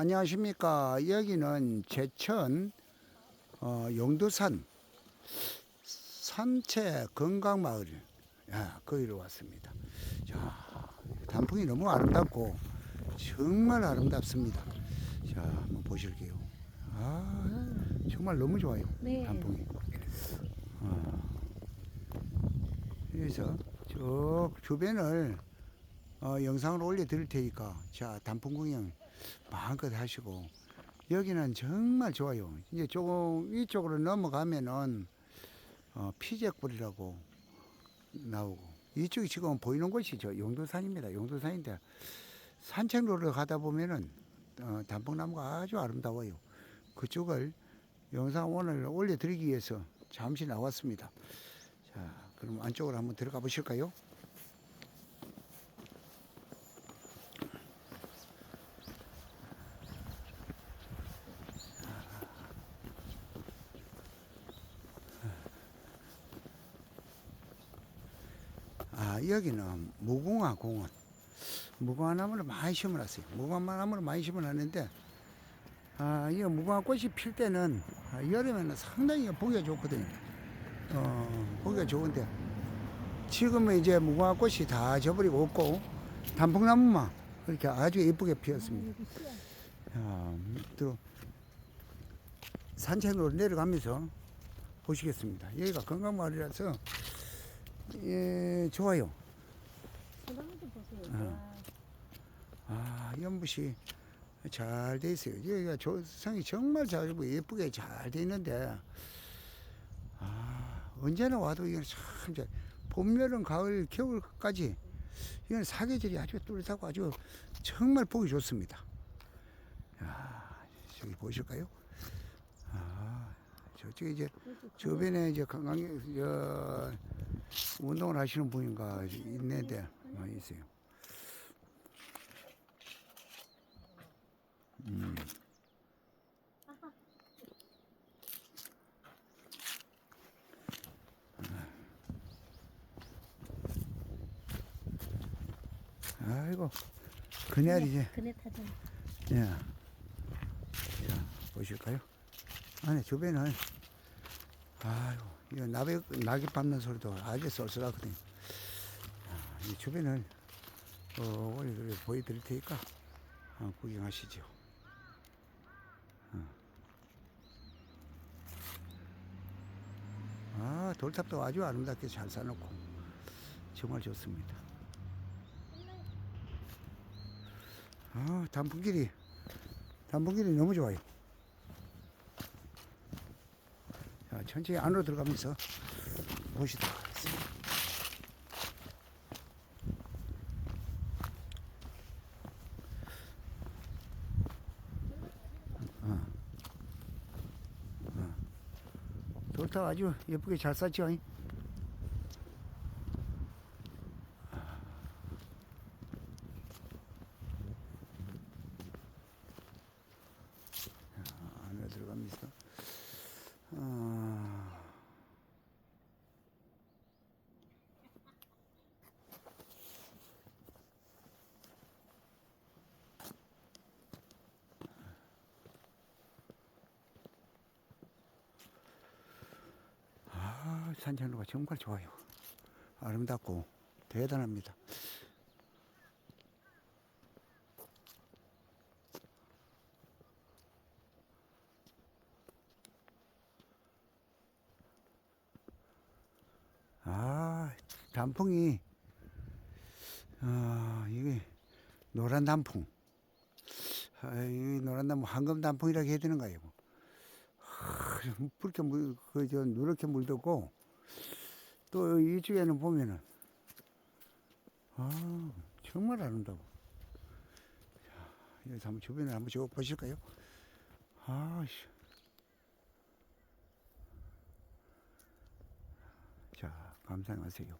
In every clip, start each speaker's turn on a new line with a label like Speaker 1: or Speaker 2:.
Speaker 1: 안녕하십니까. 여기는 제천 어, 용두산 산채 건강마을 야, 거기로 왔습니다. 자, 단풍이 너무 아름답고 정말 아름답습니다. 자, 한번 보실게요. 아, 정말 너무 좋아요.
Speaker 2: 네.
Speaker 1: 단풍이. 아, 그래서 저 주변을 어, 영상을 올려 드릴 테니까 자 단풍 구경 마음껏 하시고 여기는 정말 좋아요. 이제 조금 이쪽으로 넘어가면은 어, 피적불이라고 나오고 이쪽이 지금 보이는 곳이 저 용두산입니다. 용두산인데 산책로를 가다 보면은 어, 단풍나무가 아주 아름다워요. 그쪽을 영상 오늘 올려드리기 위해서 잠시 나왔습니다. 자, 그럼 안쪽으로 한번 들어가 보실까요? 아, 여기는 무궁화 공원. 무궁화 나무를 많이 심어놨어요. 무궁화 나무를 많이 심어놨는데, 아, 이 무궁화 꽃이 필 때는 아, 여름에는 상당히 보기가 좋거든요. 어, 보기가 좋은데, 지금은 이제 무궁화 꽃이 다 져버리고 없고, 단풍나무만 그렇게 아주 예쁘게 피었습니다. 자, 또 산책으로 내려가면서 보시겠습니다. 여기가 건강마을이라서 예, 좋아요. 어.
Speaker 2: 와,
Speaker 1: 아, 연못이 잘 돼 있어요. 여기가 조성이 정말 잘고 예쁘게 잘 돼 있는데, 아, 언제나 와도 이건 참, 이제 봄, 여름, 가을, 겨울까지 이건 사계절이 아주 뚜렷하고 아주 정말 보기 좋습니다. 야, 저기 보실까요? 아, 저쪽에 이제 주변에 이제 건강, 저, 운동을 하시는 분인가 있는데, 많이 있어요. 음. 아이고, 그날 이제,
Speaker 2: 그네 타전.
Speaker 1: 예. 자, 보실까요? 안에 주변은, 아이고, 이거 나비, 낙이 밟는 소리도 아주 쏠쏠하거든요. 아, 이 주변을, 어, 오늘 보여드릴 테니까, 한번 구경하시죠. 어. 아, 돌탑도 아주 아름답게 잘 쌓아놓고, 정말 좋습니다. 아, 단풍길이, 단풍길이 너무 좋아요. 자, 천천히 안으로 들어가면서 보시도록 하겠습니다. 어. 어. 돌탑 아주 예쁘게 잘 쌌죠? 잉? 안으로 들어가면서 아, 아, 산책로가 정말 좋아요. 아름답고 대단합니다. 아, 단풍이, 아, 이게 노란 단풍. 아, 이 노란 단풍, 황금 단풍이라고 해야 되는가요? 아, 붉게 물, 그, 저, 누렇게 물들고, 또 이쪽에는 보면은, 아, 정말 아름다워. 자, 여기서 한번 주변을 한번 쭉 보실까요? 아, 씨. 자, 감상하세요.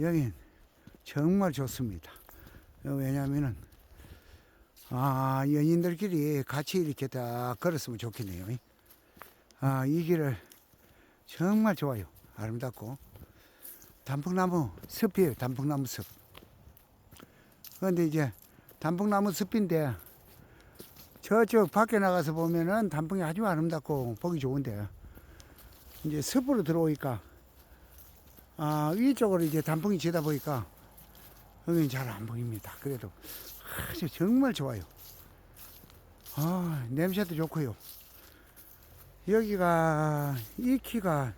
Speaker 1: 여긴 정말 좋습니다. 왜냐하면은, 아, 연인들끼리 같이 이렇게 딱 걸었으면 좋겠네요. 아, 이 길을 정말 좋아요. 아름답고. 단풍나무 숲이에요. 단풍나무 숲. 그런데 이제 단풍나무 숲인데 저쪽 밖에 나가서 보면은 단풍이 아주 아름답고 보기 좋은데 이제 숲으로 들어오니까 아, 위쪽으로 이제 단풍이 지다 보니까 여기는 잘안 보입니다. 그래도 아주 정말 좋아요. 아, 냄새도 좋고요. 여기가 이키가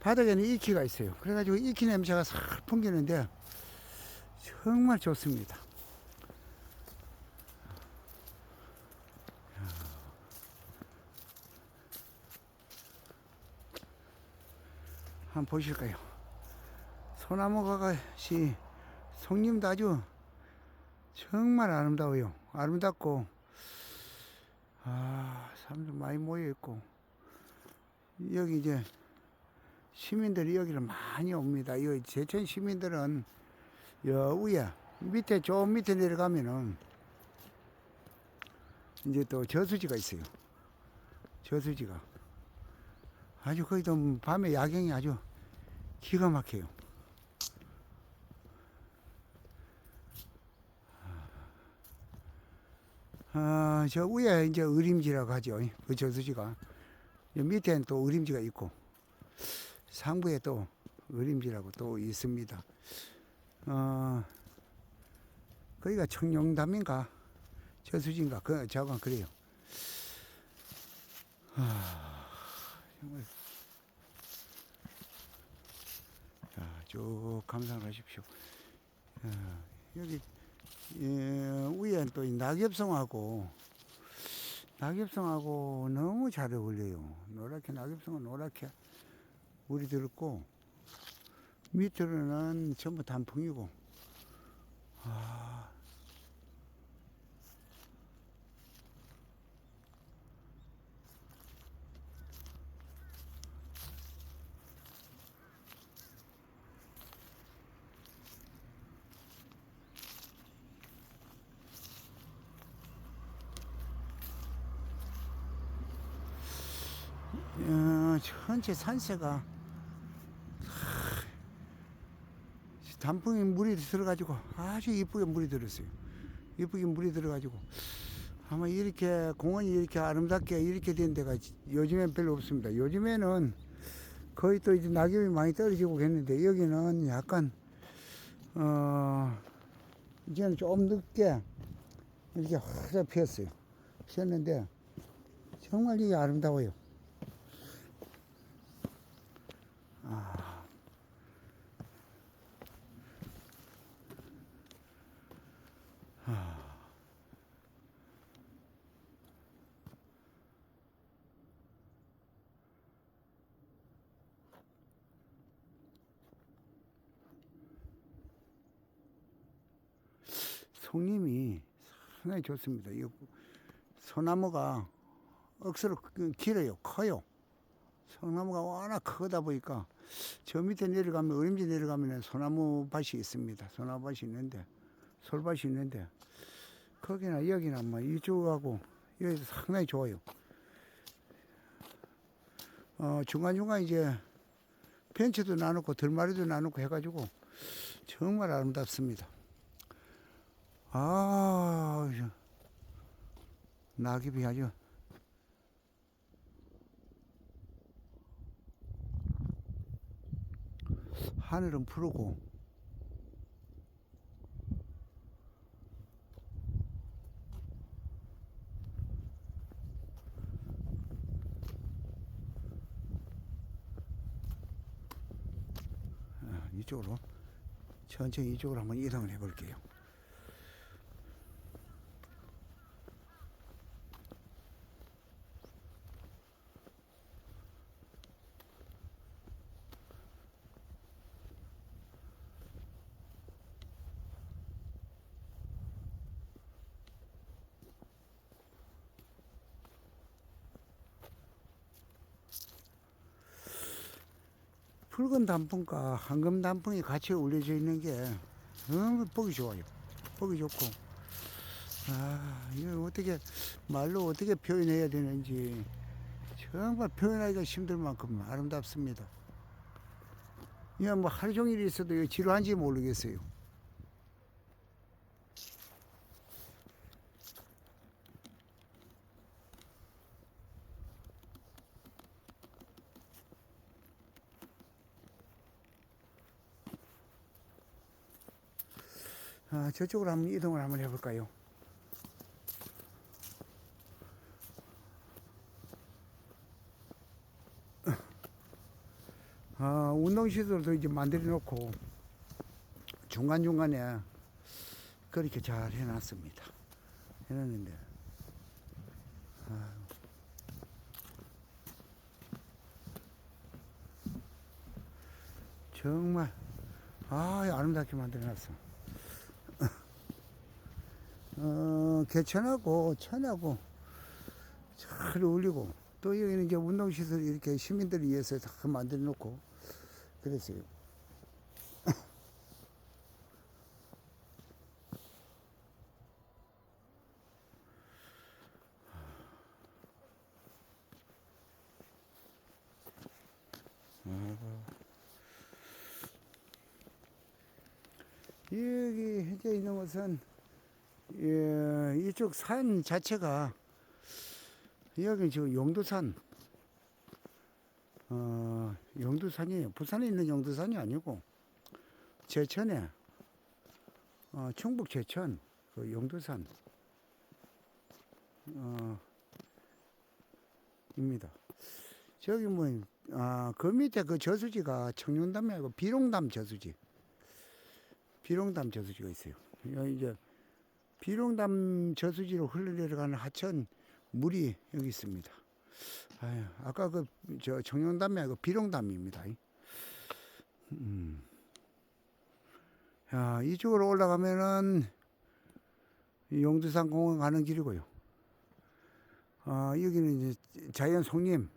Speaker 1: 바닥에는 이키가 있어요. 그래가지고 이키 냄새가 싹 풍기는데 정말 좋습니다. 한번 보실까요? 소나무 가 시 송림도 아주 정말 아름다워요. 아름답고 아 사람들 많이 모여 있고 여기 이제 시민들이 여기를 많이 옵니다. 이 제천 시민들은 여 위에 밑에 저 밑에 내려가면은 이제 또 저수지가 있어요. 저수지가 아주 거기도 밤에 야경이 아주 기가 막혀요. 아, 저 위에 이제 의림지라고 하죠. 그 저수지가. 이 밑에는 또 의림지가 있고, 상부에 또 의림지라고 또 있습니다. 어, 거기가 청룡담인가? 저수지인가? 그, 저건 그래요. 아, 정말. 자, 쭉 감상을 하십시오. 아, 여기 예, 위에 또이 낙엽송하고 낙엽송하고 너무 잘 어울려요. 노랗게 낙엽송은 노랗게 물이 들었고 밑으로는 전부 단풍이고 아, 어, 전체 산세가 하, 단풍에 물이 들어가지고 아주 이쁘게 물이 들었어요. 이쁘게 물이 들어가지고 아마 이렇게 공원이 이렇게 아름답게 이렇게 된 데가 요즘엔 별로 없습니다. 요즘에는 거의 또 이제 낙엽이 많이 떨어지고 했는데 여기는 약간 어 이제는 좀 늦게 이렇게 활짝 피었어요. 피었는데 정말 이게 아름다워요. 송림이 상당히 좋습니다. 이 소나무가 억수로 그- 길어요. 커요. 소나무가 워낙 크다 보니까 저 밑에 내려가면 어림지 내려가면 소나무 밭이 있습니다. 소나무 밭이 있는데 솔밭이 있는데 거기나 여기나 뭐 이쪽하고 여기도 상당히 좋아요. 어, 중간중간 이제 벤치도 나누고 들마리도 나누고 해가지고 정말 아름답습니다. 아, 저, 낙엽이 아주 하늘은 푸르고 이쪽으로 천천히 이쪽으로 한번 이동을 해볼게요. 붉은 단풍과 황금 단풍이 같이 올려져 있는 게 너무 보기 좋아요. 보기 좋고 아, 이거 어떻게, 말로 어떻게 표현해야 되는지 정말 표현하기가 힘들 만큼 아름답습니다. 이거 뭐 하루 종일 있어도 지루한지 모르겠어요. 아, 저쪽으로 한번 이동을 한번 해볼까요? 아, 운동시설도 이제 만들어 놓고 중간중간에 그렇게 잘 해놨습니다. 해놨는데, 아, 정말, 아, 아름답게 만들어 놨어. 어, 개천하고 천하고 잘 어울리고 또 여기는 이제 운동시설 이렇게 시민들을 위해서 다 만들어 놓고 그랬어요. 여기 현재 있는 곳은 예, 이쪽 산 자체가 여기 지금 용두산 어, 용두산이에요. 부산에 있는 용두산이 아니고 제천에 어, 충북 제천 그 용두산 어, 입니다. 저기 뭐, 아, 그 밑에 그 저수지가 청룡담이 아니고 비룡담 저수지. 비룡담 저수지가 있어요. 이제 비룡담 저수지로 흘러내려가는 하천 물이 여기 있습니다. 아유, 아까 그저 청룡담이 아니고 비룡담입니다. 음. 야, 이쪽으로 올라가면은 이 용두산 공원 가는 길이고요. 아, 여기는 이제 자연 송림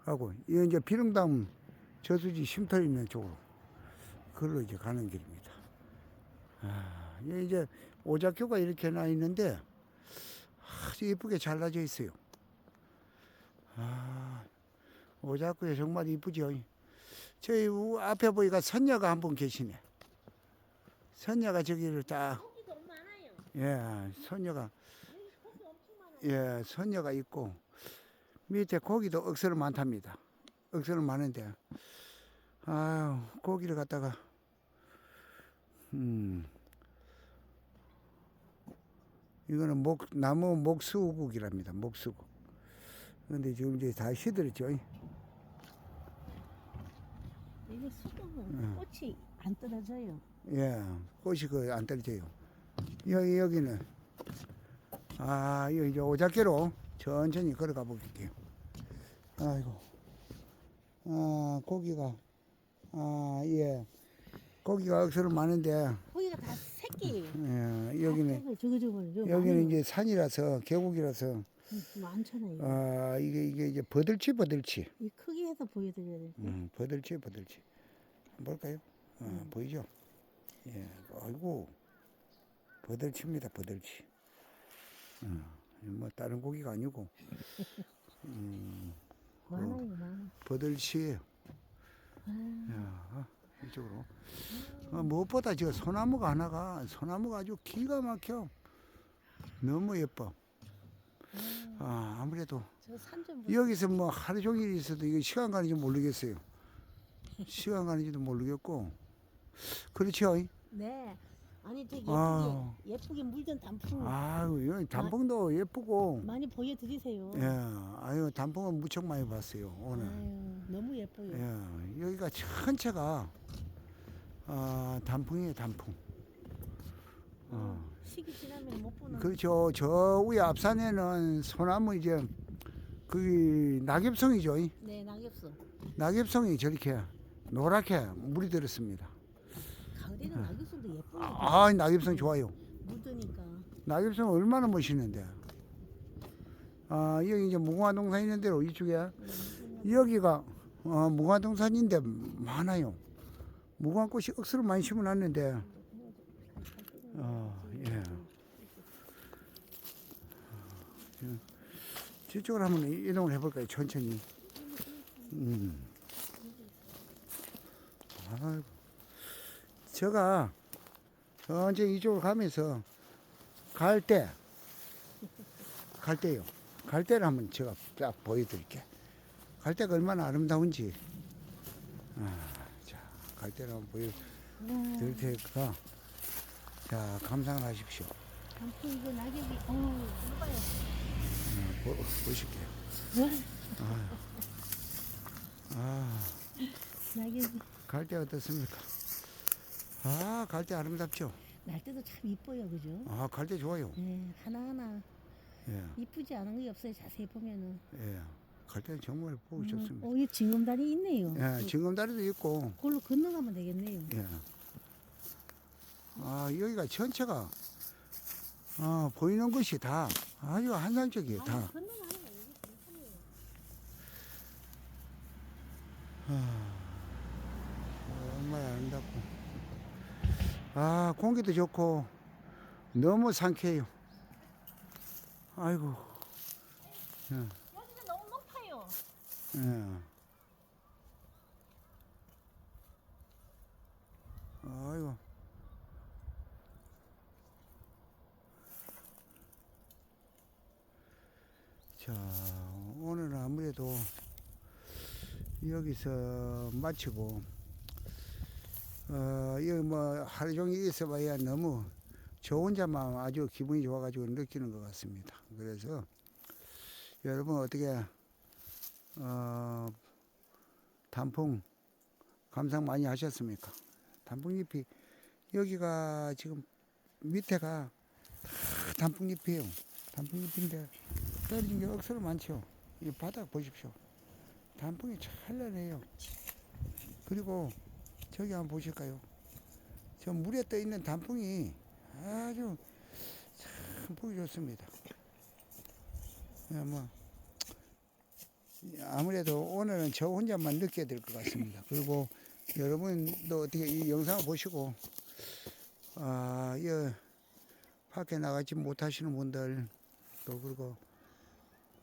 Speaker 1: 하고 이 이제 비룡담 저수지 쉼터 있는 쪽으로 그걸로 이제 가는 길입니다. 아, 이제 오작교가 이렇게 나 있는데 아주 이쁘게 잘라져 있어요. 아, 오작교에 정말 이쁘죠. 저희 우- 앞에 보니까 선녀가 한 분 계시네. 선녀가 저기를 딱. 예, 선녀가. 예, 선녀가 있고, 밑에 고기도 억수로 많답니다. 억수로 많은데, 아유, 고기를 갖다가, 음, 이거는 목, 나무 목수국이랍니다. 목수국. 근데 지금 이제 다 시들었죠.
Speaker 2: 이게 수국은 꽃이 안 떨어져요.
Speaker 1: 예, 꽃이 그 안 떨어져요. 여기, 여기는, 아, 여기 이제 오작계로 천천히 걸어가 볼게요. 아이고. 아, 고기가, 아, 예. 고기가 억수로 많은데,
Speaker 2: 고기가 다 새끼예요.
Speaker 1: 예, 여기는,
Speaker 2: 아, 저거 저거 저거
Speaker 1: 여기는. 이제 산이라서, 계곡이라서,
Speaker 2: 음, 많잖아요.
Speaker 1: 아, 이게, 이게 이제 버들치, 버들치.
Speaker 2: 이 크기에서 보여드려야 돼.
Speaker 1: 음, 버들치, 버들치. 볼까요? 어, 보이죠? 예, 아이고, 버들치입니다, 버들치. 어, 뭐, 다른 고기가 아니고, 음,
Speaker 2: 많아요, 많아.
Speaker 1: 버들치.
Speaker 2: 아,
Speaker 1: 야, 이쪽으로. 어, 무엇보다 저 소나무가 하나가, 소나무가 아주 기가 막혀. 너무 예뻐. 아, 아무래도 여기서 뭐 하루 종일 있어도 이거 시간 가는지 모르겠어요. 시간 가는지도 모르겠고. 그렇죠?
Speaker 2: 네. 아니 되게 예쁘게
Speaker 1: 아유.
Speaker 2: 예쁘게 물든 단풍
Speaker 1: 아유, 여기 단풍도 예쁘고.
Speaker 2: 많이 보여드리세요.
Speaker 1: 예, 아유, 단풍은 무척 많이 봤어요, 오늘.
Speaker 2: 아유, 너무 예뻐요.
Speaker 1: 예, 여기가 전체가, 아, 단풍이에요, 단풍. 어.
Speaker 2: 시기 지나면 못 보는.
Speaker 1: 그렇죠. 저 위에 앞산에는 소나무 이제, 그, 낙엽송이죠. 이.
Speaker 2: 네, 낙엽수.
Speaker 1: 낙엽송이 저렇게 노랗게 물이 들었습니다.
Speaker 2: 얘는 네. 낙엽송도 예쁘네.
Speaker 1: 아, 아 낙엽성 좋아요.
Speaker 2: 묻으니까.
Speaker 1: 낙엽성 얼마나 멋있는데. 아, 여기 이제 무궁화 동산 있는 대로 이쪽에 네, 여기가 어, 무궁화 동산인데 많아요. 무궁화 꽃이 억수로 많이 심어놨는데, 어, 예. 아, 저쪽으로 한번 이동을 해볼까요? 천천히. 음. 아이고. 제가 언제 이쪽으로 가면서 갈 때, 갈 때요. 갈 때를 한번 제가 딱 보여드릴게. 갈 때가 얼마나 아름다운지. 아, 자, 갈 때를 한번 보여드릴 테니까. 자, 감상을 하십시오.
Speaker 2: 단풍 이거 낙엽이 어 이거 봐요.
Speaker 1: 어, 보, 보실게요. 아, 아,
Speaker 2: 낙엽이
Speaker 1: 갈 때 어떻습니까? 아, 갈때 아름답죠?
Speaker 2: 날 때도 참 이뻐요, 그죠?
Speaker 1: 아, 갈때 좋아요.
Speaker 2: 예, 하나하나
Speaker 1: 예,
Speaker 2: 이쁘지 않은 게 없어요. 자세히 보면은.
Speaker 1: 예. 갈 때는 정말 보기 좋습니다.
Speaker 2: 어, 이 징검다리 있네요.
Speaker 1: 예, 징검다리도 있고,
Speaker 2: 그걸로 건너가면 되겠네요.
Speaker 1: 예. 아, 여기가 전체가, 아, 보이는 것이 다 아주 한상적이에요, 다.
Speaker 2: 건너가는 거 이게 괜찮아요.
Speaker 1: 정말 아름답고. 아, 공기도 좋고, 너무 상쾌해요. 아이고,
Speaker 2: 여기가 너무 높아요.
Speaker 1: 예. 아이고. 자, 오늘은 아무래도 여기서 마치고, 어, 여기 뭐 하루 종일 있어 봐야 너무 저 혼자만 아주 기분이 좋아가지고 느끼는 것 같습니다. 그래서 여러분 어떻게, 어, 단풍 감상 많이 하셨습니까? 단풍잎이 여기가 지금 밑에가 다 단풍잎이에요. 단풍잎인데 떨어진 게 억수로 많죠. 이 바닥 보십시오. 단풍이 찬란해요. 그리고 저기 한번 보실까요? 저 물에 떠 있는 단풍이 아주 참 보기 좋습니다. 예, 뭐 아무래도 오늘은 저 혼자만 느껴야 될것 같습니다. 그리고 여러분도 어떻게 이 영상을 보시고 아, 이 밖에 나가지 못하시는 분들 또 그리고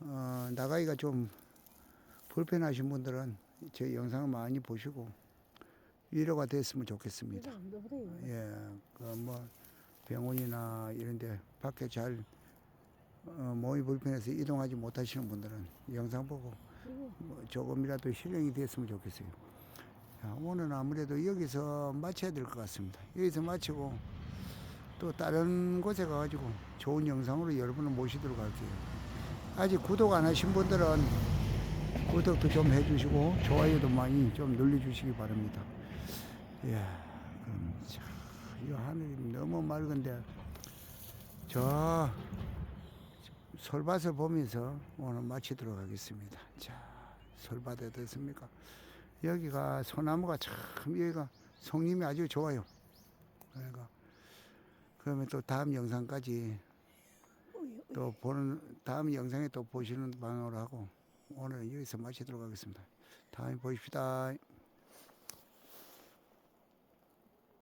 Speaker 1: 어, 나가기가 좀 불편하신 분들은 제 영상을 많이 보시고 위로가 됐으면 좋겠습니다. 예, 그뭐 병원이나 이런데 밖에 잘 어, 몸이 불편해서 이동하지 못하시는 분들은 영상 보고 뭐 조금이라도 힐링이 됐으면 좋겠어요. 자, 오늘은 아무래도 여기서 마쳐야 될 것 같습니다. 여기서 마치고 또 다른 곳에 가가지고 좋은 영상으로 여러분을 모시도록 할게요. 아직 구독 안 하신 분들은 구독도 좀 해주시고 좋아요도 많이 좀 눌러주시기 바랍니다. 예, 그럼 자, 이 하늘이 너무 맑은데 저 솔밭을 보면서 오늘 마치도록 하겠습니다. 자, 솔밭 어떻습니까? 여기가 소나무가 참 여기가 송림이 아주 좋아요. 그러니까 그러면 또 다음 영상까지 또 보는 다음 영상에 또 보시는 방향으로 하고 오늘 여기서 마치도록 하겠습니다. 다음에 보십시다.